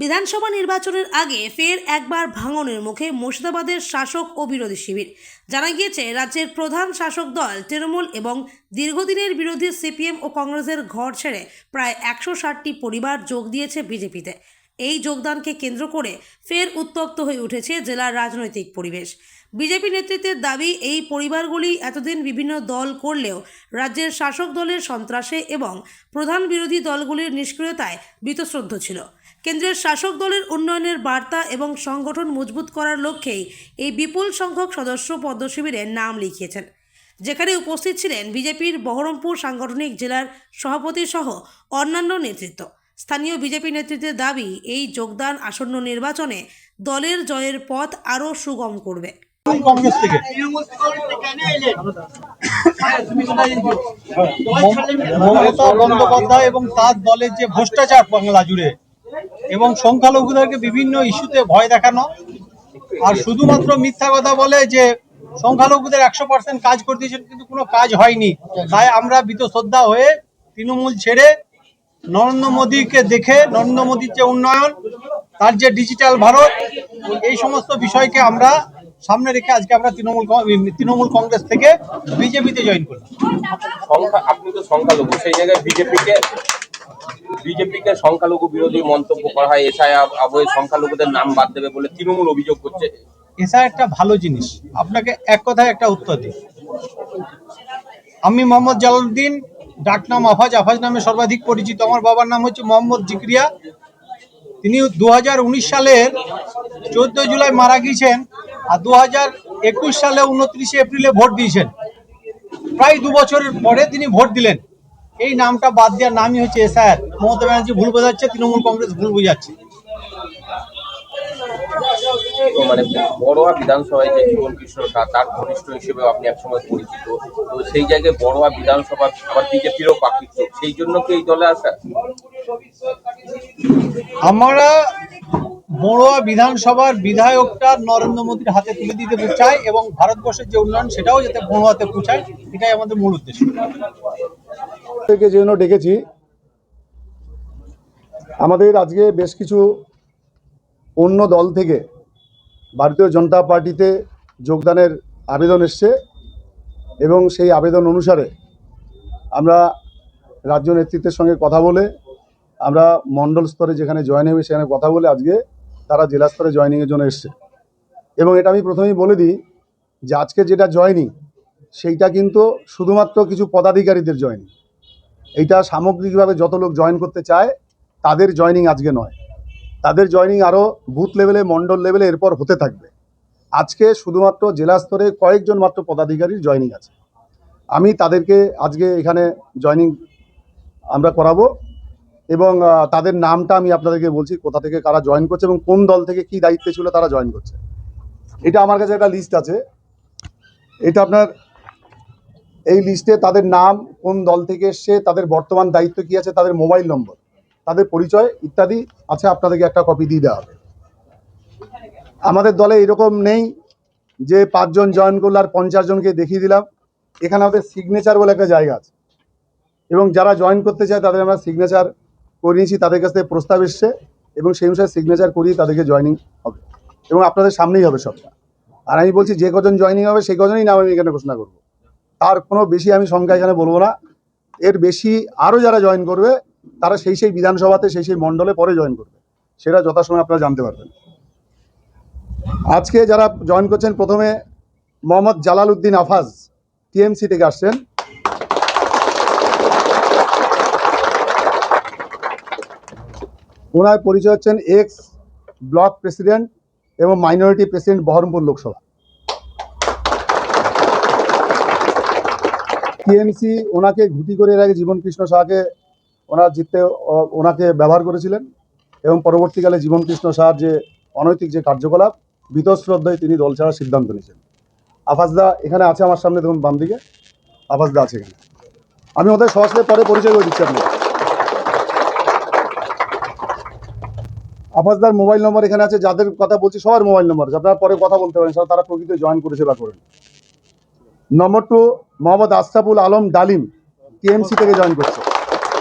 বিধানসভা নির্বাচনের আগে ফের একবার ভাঙনের মুখে মুর্শিদাবাদের শাসক ও বিরোধী শিবির। জানা গিয়েছে, রাজ্যের প্রধান শাসক দল তৃণমূল এবং দীর্ঘদিনের বিরোধী সিপিএম ও কংগ্রেসের ঘর ছেড়ে প্রায় একশো ষাটটি পরিবার যোগ দিয়েছে বিজেপিতে। এই যোগদানকে কেন্দ্র করে ফের উত্তপ্ত হয়ে উঠেছে জেলার রাজনৈতিক পরিবেশ। বিজেপি নেতৃত্বের দাবি, এই পরিবারগুলি এতদিন বিভিন্ন দল করলেও রাজ্যের শাসক দলের সন্ত্রাসে এবং প্রধান বিরোধী দলগুলির নিষ্ক্রিয়তায় বীতশ্রদ্ধ ছিল। কেন্দ্রের শাসক দলের উন্নয়নের বার্তা এবং সংগঠন মজবুত করার লক্ষ্যেই এই বিপুল সংখ্যক সদস্য পদ্ম শিবিরে নাম লিখিয়েছেন। যেখানে উপস্থিত ছিলেন বিজেপির বহরমপুর সাংগঠনিক জেলার সভাপতি সহ অন্যান্য নেতৃত্ব। স্থানীয় বিজেপি নেতৃত্বের দাবি, এই যোগদান আসন্ন নির্বাচনে দলের জয়ের পথ আরও সুগম করবে। এবং তার দলের যে ভ্রষ্টাচার বাংলা জুড়ে এবং সংখ্যালঘুদেরকে বিভিন্ন ইস্যুতে ভয় দেখানো, আর শুধুমাত্র মিথ্যা কথা বলে যে সংখ্যালঘুদের একশো পার্সেন্ট কাজ করে দিয়েছেন, কিন্তু কোনো কাজ হয়নি। তাই আমরা শ্রদ্ধা হয়ে তৃণমূল ছেড়ে নরেন্দ্র মোদীকে দেখে নরেন্দ্র মোদীর যে উন্নয়ন তার যে ডিজিটাল ভারত এই সমস্ত বিষয়কে আমরা সামনে রেখে আজকে আমরা তৃণমূল তৃণমূল কংগ্রেস থেকে বিজেপিতে জয়েন করলাম। সংখ্যা আপনি তো সংখ্যালঘু সেই জায়গায় বিজেপিকে বিজেপিকে সংখ্যালঘু বিরোধী মন্তব্য করা হয় এসআই আবহে সংখ্যালঘুদের নাম বাদ দেবে বলে তৃণমূল অভিযোগ করছে। এসআই একটা ভালো জিনিস আপনাকে এক কথায় একটা উত্তর দিই। আমি মোহাম্মদ জালালউদ্দিন ডাকনাম আফাজ আফাজ নামে সর্বাধিক পরিচিত। আমার বাবার নাম হচ্ছে মোহাম্মদ জিক্রিয়া। তিনি দুহাজার উনিশ সালের চোদ্দ জুলাই মারা গিয়েছেন আর দু হাজার একুশ সালে উনত্রিশে এপ্রিলে ভোট দিয়েছেন। প্রায় দু বছরের পরে তিনি ভোট দিলেন। এই নামটা বাদ দেওয়ার নামই হচ্ছে এসআর মমতা ব্যানার্জি ভুল বোঝাচ্ছে, তৃণমূল কংগ্রেস ভুল বোঝাচ্ছে। তো মানে বড়োয়া বিধানসভায় যে জীবন কৃষ্ণ শাহ তার ঘনিষ্ঠ হিসেবে আপনি একসময় পরিচিত। তো সেই জায়গায় বড়োয়া বিধানসভা আবার বিজেপিরও পাকিত সেই জন্য কি এই দলে আসা? আমরা বড়ুয়া বিধানসভার বিধায়কটা নরেন্দ্র মোদীর হাতে তুলে দিতে চাই এবং ভারতবর্ষের যে উন্নয়ন সেটাও যাতে বড়োয়াতে পৌঁছায় এটাই আমাদের মূল উদ্দেশ্য। থেকে যে জন্য ডেকেছি। আমাদের আজকে বেশ কিছু অন্য দল থেকে ভারতীয় জনতা পার্টিতে যোগদানের আবেদন এসছে এবং সেই আবেদন অনুসারে আমরা রাজ্য নেতৃত্বের সঙ্গে কথা বলে, আমরা মণ্ডল স্তরে যেখানে জয়েন হবে সেখানে কথা বলে আজকে তারা জেলা স্তরে জয়েনিংয়ের জন্য এসছে। এবং এটা আমি প্রথমেই বলে দিই যে আজকে যেটা জয়নিং, সেইটা কিন্তু শুধুমাত্র কিছু পদাধিকারীদের জয়েনিং। এইটা সামগ্রিকভাবে যত লোক জয়েন করতে চায়, তাদের জয়েনিং আজকে নয়। তাদের জয়েনিং আরও বুথ লেভেলে মণ্ডল লেভেলে এরপর হতে থাকবে। আজকে শুধুমাত্র জেলা স্তরে কয়েকজন মাত্র পদাধিকারীর জয়েনিং আছে। আমি তাদেরকে আজকে এখানে জয়েনিং আমরা করাবো এবং তাদের নামটা আমি আপনাদেরকে বলছি, কোথা থেকে কারা জয়েন করছে এবং কোন দল থেকে কি দায়িত্বে ছিল তারা জয়েন করছে। এটা আমার কাছে একটা লিস্ট আছে। এটা আপনার এই লিস্টে তাদের নাম, কোন দল থেকে এসছে, তাদের বর্তমান দায়িত্ব কি আছে, তাদের মোবাইল নম্বর তাদের পরিচয় ইত্যাদি আছে, আপনাদেরকে একটা কপি দিয়ে দেওয়া হবে। আমাদের দলে এরকম নেই যে পাঁচজন জয়েন করলে আর পঞ্চাশ জনকে দেখিয়ে দিলাম। এখানে আমাদের সিগনেচার বলে একটা জায়গা আছে। এবং যারা জয়েন করতে চায় তাদের আমরা সিগনেচার করিয়েছি তাদের কাছ থেকে প্রস্তাব এসছে এবং সেই অনুসারে সিগনেচার করিয়ে তাদেরকে জয়েনিং হবে। এবং আপনাদের সামনেই হবে সবটা। আর আমি বলছি, যে কজন জয়েনিং হবে সেই কজনই নাম আমি এখানে ঘোষণা করব। তার কোনো বেশি আমি সংখ্যা এখানে বলব না। এর বেশি আরও যারা জয়েন করবে তারা সেই সেই বিধানসভাতে সেই সেই মণ্ডলে পরে জয়েন করবে। সেটা যথাসময় আপনারা জানতে পারবেন। আজকে যারা জয়েন করছেন, প্রথমে মোহাম্মদ জালাল উদ্দিন আফাজ, টিএমসি থেকে আসছেন। ওনার পরিচয় হচ্ছেন এক্স ব্লক প্রেসিডেন্ট এবং minority president Baharampur Lok Sabha. TMC ওনাকে ঘুটি করে এর আগে জীবন কৃষ্ণ শাহকে ওনার জিততে ওনাকে ব্যবহার করেছিলেন এবং পরবর্তীকালে জীবন কৃষ্ণ শাহর যে অনৈতিক যে কার্যকলাপ বীতশ্রদ্ধায় তিনি দল ছাড়ার সিদ্ধান্ত নিয়েছেন। আফাজদা এখানে আছে আমার সামনে, দেখুন বাম দিকে। আফাজদা আছে এখানে। আমি ওদের সাথে পরে পরিচয় করে দিচ্ছি আপনাকে আফাজদার মোবাইল নম্বর এখানে আছে, যাদের কথা বলছি সবার মোবাইল নম্বর আছে। আপনারা পরে কথা বলতে পারেন, তারা প্রকৃত জয়েন করেছে বা করেন। Number two, Mohammad Ashraful Alam Dalim, TMC থেকে জয়েন করছে।